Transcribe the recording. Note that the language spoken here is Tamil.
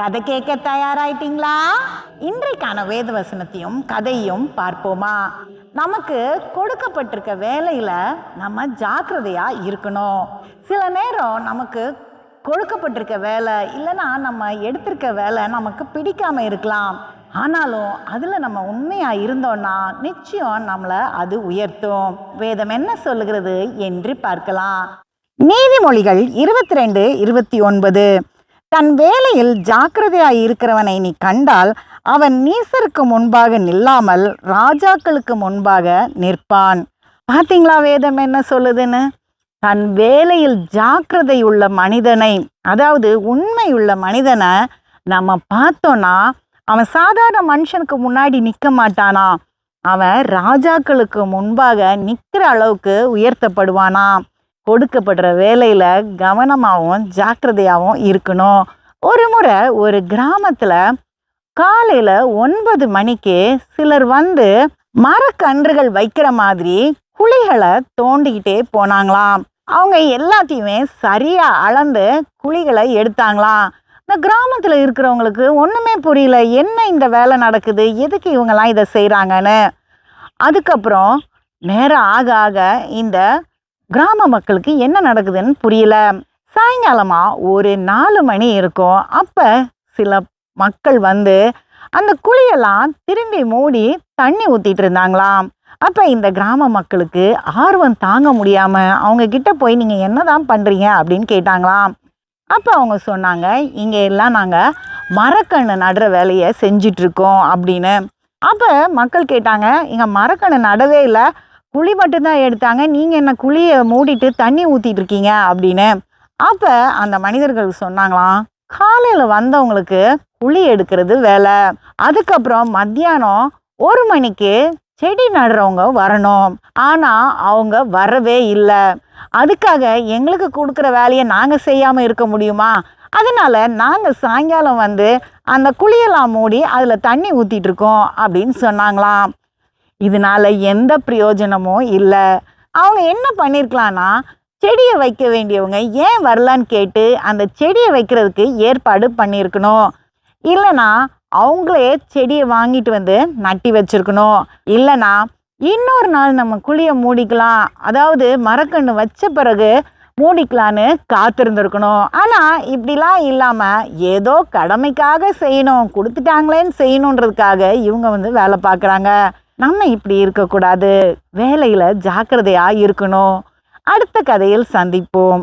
கதை கேட்க தயாராயிட்டீங்களா? இன்றைக்கான வேத வசனத்தையும் கதையும் பார்ப்போமா? நமக்கு கொடுக்கப்பட்டிருக்க வேலையில் நம்ம ஜாக்கிரதையாக இருக்கணும். சில நேரம் நமக்கு கொடுக்கப்பட்டிருக்க வேலை இல்லைன்னா நம்ம எடுத்திருக்க வேலை நமக்கு பிடிக்காம இருக்கலாம். ஆனாலும் அதில் நம்ம உண்மையாக இருந்தோம்னா நிச்சயம் நம்மளை அது உயர்த்தும். வேதம் என்ன சொல்லுகிறது என்று பார்க்கலாம். நீதிமொழிகள் இருபத்தி ரெண்டு இருபத்தி ஒன்பது. தன் வேலையில் ஜாக்கிரதையாய் இருக்கிறவனை நீ கண்டால் அவன் நீசருக்கு முன்பாக நில்லாமல் ராஜாக்களுக்கு முன்பாக நிற்பான். பார்த்தீங்களா வேதம் என்ன சொல்லுதுன்னு? தன் வேலையில் ஜாக்கிரதை உள்ள மனிதனை அதாவது உண்மை உள்ள மனிதனை நம்ம பார்த்தோன்னா அவன் சாதாரண மனுஷனுக்கு முன்னாடி நிற்க மாட்டானா? அவன் ராஜாக்களுக்கு முன்பாக நிற்கிற அளவுக்கு உயர்த்தப்படுவானா? கொடுக்கப்படுற வேலையில் கவனமாகவும் ஜாக்கிரதையாகவும் இருக்கணும். ஒரு முறை ஒரு கிராமத்தில் காலையில் ஒன்பது மணிக்கு சிலர் வந்து மரக்கன்றுகள் வைக்கிற மாதிரி குழிகளை தோண்டிக்கிட்டே போனாங்களாம். அவங்க எல்லாத்தையுமே சரியாக அளந்து குழிகளை எடுத்தாங்களாம். இந்த கிராமத்தில் இருக்கிறவங்களுக்கு ஒன்றுமே புரியல என்ன இந்த வேலை நடக்குது எதுக்கு இவங்கெல்லாம் இதை செய்கிறாங்கன்னு அதுக்கப்புறம் நேரம் ஆக ஆக இந்த கிராம மக்களுக்கு என்ன நடக்குதுன்னு புரியல. சாயங்காலமாக ஒரு நாலு மணி இருக்கும். அப்போ சில மக்கள் வந்து அந்த குழியெல்லாம் திரும்பி மூடி தண்ணி ஊற்றிட்டு இருந்தாங்களாம். அப்போ இந்த கிராம மக்களுக்கு ஆர்வம் தாங்க முடியாமல் அவங்க கிட்ட போய் நீங்கள் என்ன தான் பண்ணுறீங்க அப்படின்னு கேட்டாங்களாம். அப்போ அவங்க சொன்னாங்க இங்கே எல்லாம் நாங்கள் மரக்கண்ணு நடுற வேலையை செஞ்சிட்ருக்கோம் அப்படின்னு. அப்போ மக்கள் கேட்டாங்க இங்கே மரக்கண்ணு நடவே இல்லை. குழி மட்டும்தான் எடுத்தாங்க. நீங்கள் என்ன குழியை மூடிட்டு தண்ணி ஊற்றிட்டு இருக்கீங்க அப்படின்னு. அப்போ அந்த மனிதர்கள் சொன்னாங்களாம் காலையில் வந்தவங்களுக்கு குழி எடுக்கிறது வேலை. அதுக்கப்புறம் மத்தியானம் ஒரு மணிக்கு செடி நடுறவங்க வரணும். ஆனால் அவங்க வரவே இல்லை. அதுக்காக எங்களுக்கு கொடுக்குற வேலையை நாங்கள் செய்யாமல் இருக்க முடியுமா? அதனால் நாங்கள் சாயங்காலம் வந்து அந்த குழியெல்லாம் மூடி அதில் தண்ணி ஊற்றிட்டுருக்கோம் அப்படின்னு சொன்னாங்களாம். இதனால எந்த பிரயோஜனமும் இல்லை. அவங்க என்ன பண்ணியிருக்கலான்னா செடியை வைக்க வேண்டியவங்க ஏன் வரலான்னு கேட்டு அந்த செடியை வைக்கிறதுக்கு ஏற்பாடு பண்ணியிருக்கணும் இல்லைனா அவங்களே செடியை வாங்கிட்டு வந்து நட்டி வச்சிருக்கணும். இல்லைனா இன்னொரு நாள் நம்ம குழியை மூடிக்கலாம். அதாவது மரக்கன்று வச்ச பிறகு மூடிக்கலான்னு காத்திருந்துருக்கணும். ஆனால் இப்படிலாம் இல்லாமல் ஏதோ கடமைக்காக செய்யணும் கொடுத்துட்டாங்களேன்னு செய்யணுன்றதுக்காக இவங்க வந்து வேலை பார்க்குறாங்க. நம்ம இப்படி இருக்கக்கூடாது. வேலையில் ஜாக்கிரதையாக இருக்கணும். அடுத்த கதையில் சந்திப்போம்.